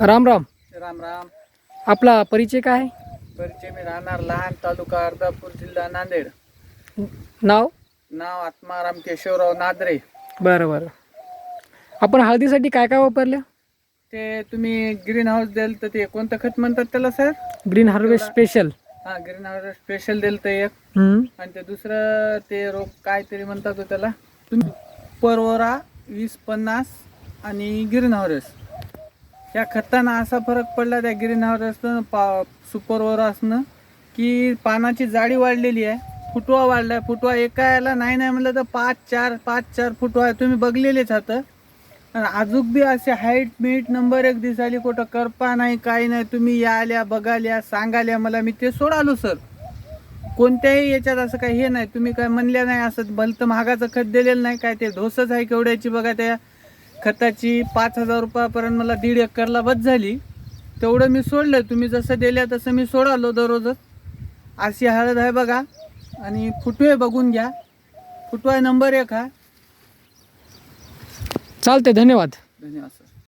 राम राम. राम राम. आपला परिचय काय? परिचय मी राहणार लहान तालुका अर्धापूर जिल्हा नांदेड. नाव? नाव आत्माराम केशवराव नादरे. बरं बरं. आपण हळदीसाठी काय काय वापरलं? ते तुम्ही ग्रीन हाऊस द्याल तर ते कोणतं खत म्हणतात त्याला सर ग्रीन हार्वेस्ट स्पेशल हा ग्रीन हाऊस स्पेशल दिलं तर एक. आणि ते दुसरं ते रोग काहीतरी म्हणतात त्याला. तुम्ही परवरा वीस पन्नास आणि ग्रीन हाऊस या खतानं असा फरक पडला त्या ग्रीन असतं पा सुपरवर असणं की पानाची जाडी वाढलेली आहे फुटवा वाढलाय फुटवा एका याला नाही नाही म्हणलं तर पाच चार पाच चार फुटवा आहे. तुम्ही बघलेलेच आहात आणि अजून बी असे हाईट मीट नंबर एक दिसाली कुठं करपा नाही काही नाही. तुम्ही याल्या बघाल्या सांगाल्या मला मी ते सोडालो सर कोणत्याही याच्यात असं काही हे नाही. तुम्ही काय म्हणल्या नाही असं भलतं महागाचं खत दिलेलं नाही काय ते ढोसच आहे केवढ्याची बघा त्या खताची पाच हजार रुपयापर्यंत मला दीड एकरला बस झाली. तेवढं मी सोडलं तुम्ही जसं दिल्या तसं मी सोडालो दररोजच. अशी हळद आहे बघा. आणि फुटवे बघून घ्या. फुटवा नंबर एक हा. चालते धन्यवाद. धन्यवाद सर